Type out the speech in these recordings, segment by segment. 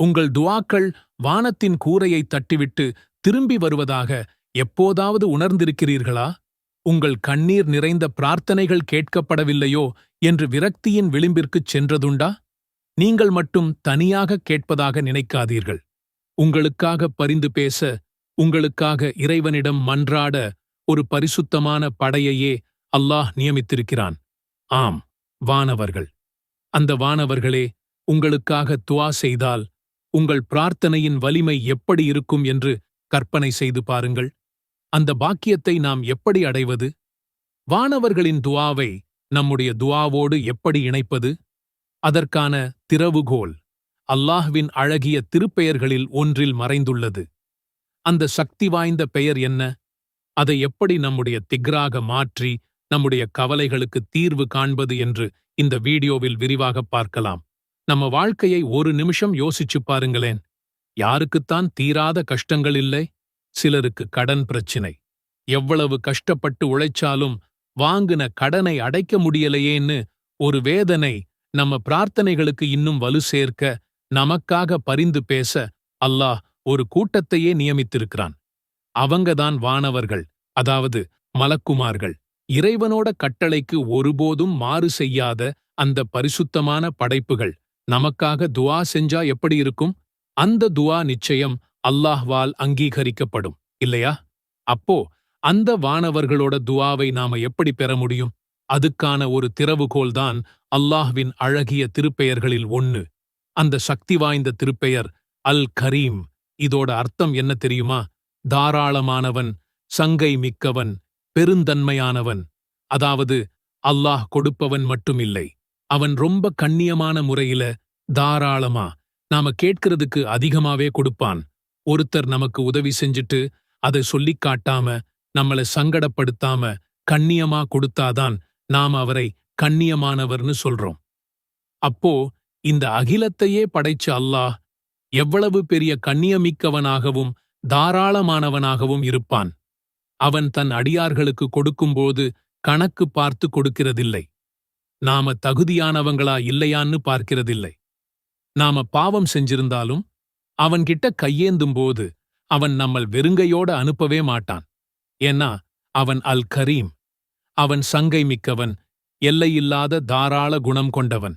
உங்கள் துவாக்கள் வானத்தின் கூரையை தட்டிவிட்டு திரும்பி வருவதாக எப்போதாவது உணர்ந்திருக்கிறீர்களா? உங்கள் கண்ணீர் நிறைந்த பிரார்த்தனைகள் கேட்கப்படவில்லையோ என்று விரக்தியின் விளிம்பிற்குச் சென்றதுண்டா? நீங்கள் மட்டும் தனியாக கேட்பதாக நினைக்காதீர்கள். உங்களுக்காக பரிந்து பேச உங்களுக்காக இறைவனிடம் மன்றாட ஒரு பரிசுத்தமான படையையே அல்லாஹ் நியமித்திருக்கிறான். ஆம் வானவர்கள். அந்த வானவர்களே உங்களுக்காக துவா செய்தால் உங்கள் பிரார்த்தனையின் வலிமை எப்படி இருக்கும் என்று கற்பனை செய்து பாருங்கள். அந்த பாக்கியத்தை நாம் எப்படி அடைவது? வானவர்களின் துவாவை நம்முடைய துவாவோடு எப்படி இணைப்பது? அதற்கான திறவுகோல் அல்லாஹ்வின் அழகிய திருப்பெயர்களில் ஒன்றில் மறைந்துள்ளது. அந்த சக்தி வாய்ந்த பெயர் என்ன? அதை எப்படி நம்முடைய திக்ராக மாற்றி நம்முடைய கவலைகளுக்கு தீர்வு காண்பது என்று இந்த வீடியோவில் விரிவாக பார்க்கலாம். நம்ம வாழ்க்கையை ஒரு நிமிஷம் யோசிச்சு பாருங்களேன். யாருக்குத்தான் தீராத கஷ்டங்கள் இல்லை சிலருக்கு கடன் பிரச்சினை. எவ்வளவு கஷ்டப்பட்டு உழைச்சாலும் வாங்கின கடனை அடைக்க முடியலையேன்னு ஒரு வேதனை நம்ம பிரார்த்தனைகளுக்கு இன்னும் வலு சேர்க்க நமக்காக பரிந்து பேச அல்லாஹ் ஒரு கூட்டத்தையே நியமித்திருக்கிறான். அவங்கதான் வானவர்கள் அதாவது மலக்குமார்கள். இறைவனோட கட்டளைக்கு ஒருபோதும் மாறு செய்யாத அந்த பரிசுத்தமான படைப்புகள். நமக்காக துவா செஞ்சா எப்படி இருக்கும்? அந்த துவா நிச்சயம் அல்லாஹ்வால் அங்கீகரிக்கப்படும். இல்லையா? அப்போ அந்த வானவர்களோட துவாவை நாம எப்படி பெற முடியும்? அதுக்கான ஒரு திறவுகோல்தான் அல்லாஹ்வின் அழகிய திருப்பெயர்களில் ஒன்னு அந்த சக்தி வாய்ந்த திருப்பெயர் அல் கரீம். இதோட அர்த்தம் என்ன தெரியுமா? தாராளமானவன் சங்கை மிக்கவன் பெருந்தன்மையானவன். அதாவது அல்லாஹ் கொடுப்பவன் மட்டுமில்லை. அவன் ரொம்ப கண்ணியமான முறையில தாராளமா நாம கேட்கிறதுக்கு அதிகமாவே கொடுப்பான். ஒருத்தர் நமக்கு உதவி செஞ்சுட்டு அதை சொல்லிக் காட்டாம நம்மள சங்கடப்படுத்தாம கண்ணியமா கொடுத்தாதான் நாம் அவரை கண்ணியமானவர்னு சொல்றோம். அப்போ இந்த அகிலத்தையே படைச்ச அல்லாஹ் எவ்வளவு பெரிய கண்ணியமிக்கவனாகவும் தாராளமானவனாகவும் இருப்பான். அவன் தன் அடியார்களுக்கு கொடுக்கும்போது கணக்கு பார்த்து கொடுக்கிறதில்லை. நாம தகுதியானவங்களா இல்லையான்னு பார்க்கிறதில்லை. நாம பாவம் செஞ்சிருந்தாலும் அவன்கிட்ட கையேந்தும்போது அவன் நம்மள் வெறுங்கையோட அனுப்பவே மாட்டான். ஏன்னா அவன் அல் கரீம் அவன் சங்கை மிக்கவன் எல்லையில்லாத தாராள குணம் கொண்டவன்.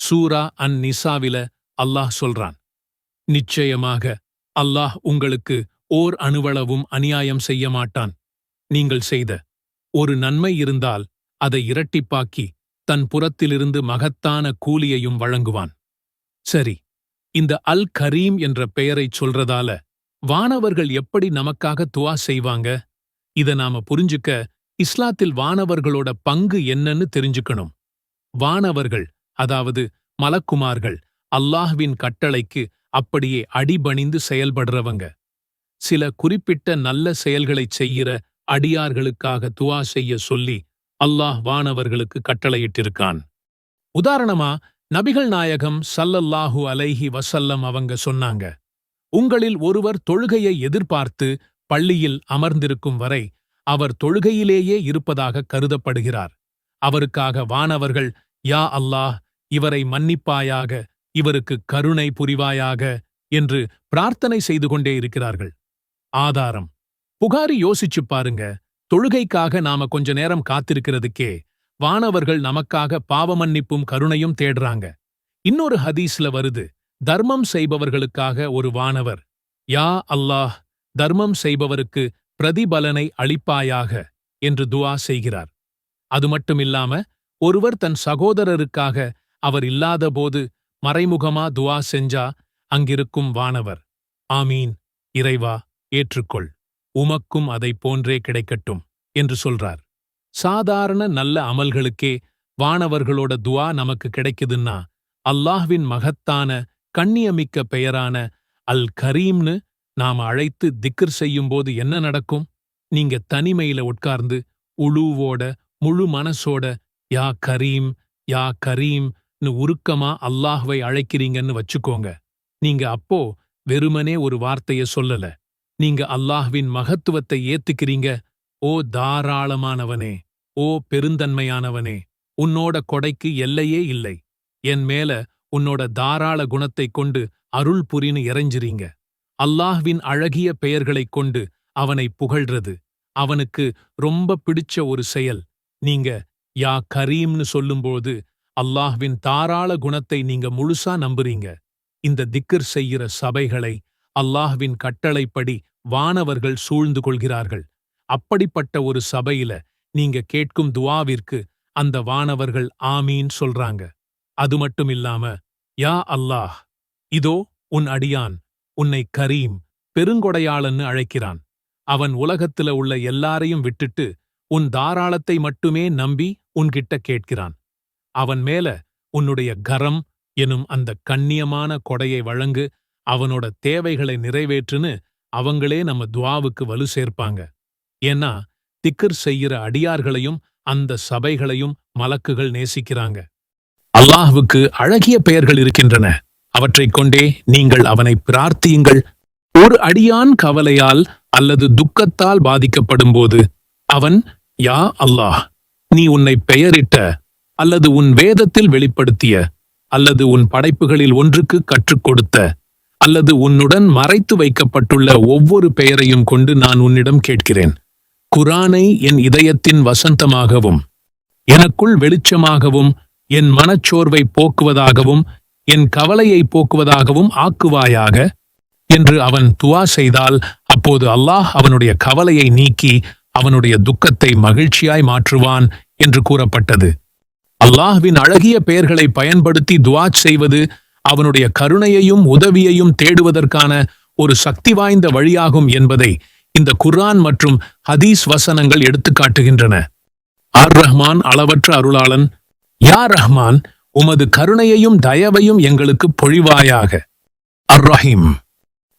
சூரா அன் நிசாவில அல்லாஹ் சொல்றான் நிச்சயமாக அல்லாஹ் உங்களுக்கு ஓர் அணுவளவும் அநியாயம் செய்ய மாட்டான். நீங்கள் செய்த ஒரு நன்மை இருந்தால் அதை இரட்டிப்பாக்கி தன் புறத்திலிருந்து மகத்தான கூலியையும் வழங்குவான். சரி இந்த அல் கரீம் என்ற பெயரைச் சொல்றதால வானவர்கள் எப்படி நமக்காக துவா செய்வாங்க? இத நாம புரிஞ்சுக்க இஸ்லாத்தில் வானவர்களோட பங்கு என்னன்னு தெரிஞ்சுக்கணும். வானவர்கள் அதாவது மலக்குமார்கள் அல்லாஹ்வின் கட்டளைக்கு அப்படியே அடிபணிந்து செயல்படுறவங்க. சில குறிப்பிட்ட நல்ல செயல்களைச் செய்கிற அடியார்களுக்காக துவா செய்ய சொல்லி அல்லாஹ் வானவர்களுக்கு கட்டளையிட்டிருக்கான். உதாரணமா நபிகள் நாயகம் சல்லல்லாஹு அலைஹி வசல்லம் அவங்க சொன்னாங்க உங்களில் ஒருவர் தொழுகையை எதிர்பார்த்து பள்ளியில் அமர்ந்திருக்கும் வரை அவர் தொழுகையிலேயே இருப்பதாக கருதப்படுகிறார். அவருக்காக வானவர்கள் யா அல்லாஹ் இவரை மன்னிப்பாயாக இவருக்கு கருணை புரிவாயாக என்று பிரார்த்தனை செய்து கொண்டே இருக்கிறார்கள். ஆதாரம். புகாரி யோசிச்சுப் பாருங்க தொழுகைக்காக நாம கொஞ்ச நேரம் காத்திருக்கிறதுக்கே வானவர்கள் நமக்காக பாவமன்னிப்பும் கருணையும் தேடுறாங்க. இன்னொரு ஹதீஸ்ல வருது தர்மம் செய்பவர்களுக்காக ஒரு வானவர். யா அல்லாஹ் தர்மம் செய்பவருக்கு பிரதிபலனை அளிப்பாயாக என்று துவா செய்கிறார். அது மட்டுமில்லாம ஒருவர் தன் சகோதரருக்காக அவர் இல்லாதபோது மறைமுகமா துவா செஞ்சா அங்கிருக்கும் வானவர். ஆமீன். இறைவா ஏற்றுக்கொள். உமக்கும் அதைப் போன்றே கிடைக்கட்டும் என்று சொல்றார். சாதாரண நல்ல அமல்களுக்கே வானவர்களோட துவா நமக்கு கிடைக்குதுன்னா அல்லாஹ்வின் மகத்தான கண்ணியமிக்க பெயரான அல் கரீம்னு நாம அழைத்து திக்ர் செய்யும்போது என்ன நடக்கும்? நீங்க தனிமையில உட்கார்ந்து உழுவோட முழு மனசோட யா கரீம் யா கரீம்னு உருக்கமா அல்லாஹ்வை அழைக்கிறீங்கன்னு வச்சுக்கோங்க. நீங்க அப்போ வெறுமனே ஒரு வார்த்தைய சொல்லல. நீங்க அல்லாஹ்வின் மகத்துவத்தை ஏத்துக்கிறீங்க. ஓ தாராளமானவனே ஓ பெருந்தன்மையானவனே உன்னோட கொடைக்கு எல்லையே இல்லை. என் மேல உன்னோட தாராள குணத்தைக் கொண்டு அருள் புரின்னு இறைஞ்சிறீங்க. அல்லாஹ்வின் அழகிய பெயர்களைக் கொண்டு அவனை புகழ்றது. அவனுக்கு ரொம்ப பிடிச்ச ஒரு செயல். நீங்க யா கரீம்னு சொல்லும்போது அல்லாஹ்வின் தாராள குணத்தை நீங்க முழுசா நம்புறீங்க. இந்த திக்கர் செய்கிற சபைகளை அல்லாஹ்வின் கட்டளைப்படி வானவர்கள் சூழ்ந்து கொள்கிறார்கள். அப்படிப்பட்ட ஒரு சபையில நீங்க கேட்கும் துவாவிற்கு அந்த வானவர்கள் ஆமீன் சொல்றாங்க. அது மட்டும் இல்லாம யா அல்லாஹ் இதோ உன் அடியான் உன்னை கரீம் பெருங்கொடையாளன்னு அழைக்கிறான். அவன் உலகத்துல உள்ள எல்லாரையும் விட்டுட்டு உன் தாராளத்தை மட்டுமே நம்பி உன்கிட்ட கேட்கிறான். அவன் மேல உன்னுடைய கரம் எனும் அந்த கண்ணியமான கொடையை வழங்கு அவனோட தேவைகளை நிறைவேற்றுன்னு அவங்களே நம்ம துவாவுக்கு வலு சேர்ப்பாங்க. ஏன்னா திக்கர் செய்கிற அடியார்களையும் அந்த சபைகளையும் மலக்குகள் நேசிக்கிறாங்க. அல்லாஹுக்கு அழகிய பெயர்கள் இருக்கின்றன. அவற்றைக் கொண்டே நீங்கள் அவனை பிரார்த்தியுங்கள். ஒரு அடியான் கவலையால் அல்லது துக்கத்தால் பாதிக்கப்படும்போது அவன் யா அல்லாஹ் நீ உன்னை பெயரிட்ட அல்லது உன் வேதத்தில் வெளிப்படுத்திய அல்லது உன் படைப்புகளில் ஒன்றுக்கு கற்றுக் கொடுத்த அல்லது உன்னுடன் மறைத்து வைக்கப்பட்டுள்ள ஒவ்வொரு பெயரையும் கொண்டு நான் உன்னிடம் கேட்கிறேன். குரானை என் இதயத்தின் வசந்தமாகவும் எனக்குள் வெளிச்சமாகவும் என் மனச்சோர்வை போக்குவதாகவும் என் கவலையை போக்குவதாகவும் ஆக்குவாயாக என்று அவன் துவா செய்தால் அப்போது அல்லாஹ் அவனுடைய கவலையை நீக்கி அவனுடைய துக்கத்தை மகிழ்ச்சியாய் மாற்றுவான் என்று கூறப்பட்டது. அல்லாஹ்வின் அழகிய பெயர்களை பயன்படுத்தி துவா செய்வது அவனுடைய கருணையையும் உதவியையும் தேடுவதற்கான ஒரு சக்தி வாய்ந்த வழியாகும் என்பதை இந்த குர்ஆன் மற்றும் ஹதீஸ் வசனங்கள் எடுத்துக்காட்டுகின்றன ஆர் ரஹ்மான் அளவற்ற அருளாளன். யா ரஹ்மான் உமது கருணையையும் தயவையும் எங்களுக்கு பொழிவாயாக. அர் ரஹீம்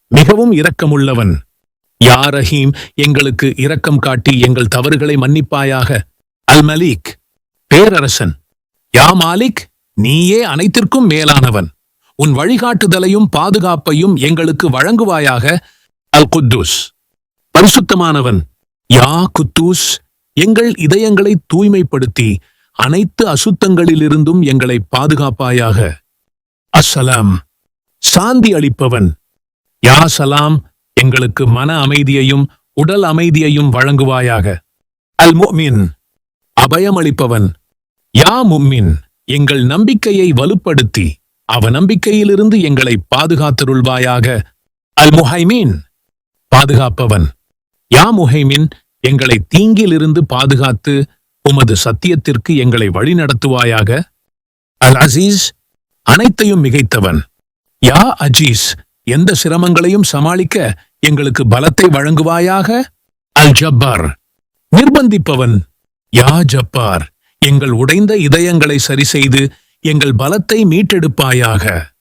மிகவும் இரக்கமுள்ளவன். யா ரஹீம் எங்களுக்கு இரக்கம் காட்டி எங்கள் தவறுகளை மன்னிப்பாயாக. அல் மலீக் பேரரசன். யா மாலிக் நீயே அனைத்திற்கும் மேலானவன். உன் வழிகாட்டுதலையும் பாதுகாப்பையும் எங்களுக்கு வழங்குவாயாக. அல் குத்தூஸ் பரிசுத்தமானவன். யா குத்தூஸ் எங்கள் இதயங்களை தூய்மைப்படுத்தி அனைத்து அசுத்தங்களிலிருந்தும் எங்களை பாதுகாப்பாயாக. அஸ்ஸலாம். சாந்தி அளிப்பவன். யா சலாம் எங்களுக்கு மன அமைதியையும் உடல் அமைதியையும் வழங்குவாயாக. அல் முமின் அபயமளிப்பவன். யா மும்மின் எங்கள் நம்பிக்கையை வலுப்படுத்தி. அவநம்பிக்கையிலிருந்து எங்களை பாதுகாத்தருள்வாயாக. அல் முஹைமீன் பாதுகாப்பவன். யா முஹைமின் எங்களை தீங்கிலிருந்து பாதுகாத்து உமது சத்தியத்திற்கு எங்களை வழிநடத்துவாயாக. அல் அசீஸ் அனைத்தையும் மிகைத்தவன். யா அஜீஸ் எந்த சிரமங்களையும் சமாளிக்க எங்களுக்கு பலத்தை வழங்குவாயாக. அல் ஜப்பார் நிர்பந்திப்பவன். யா ஜப்பார் எங்கள் உடைந்த இதயங்களை சரிசெய்து எங்கள் பலத்தை மீட்டெடுப்பாயாக.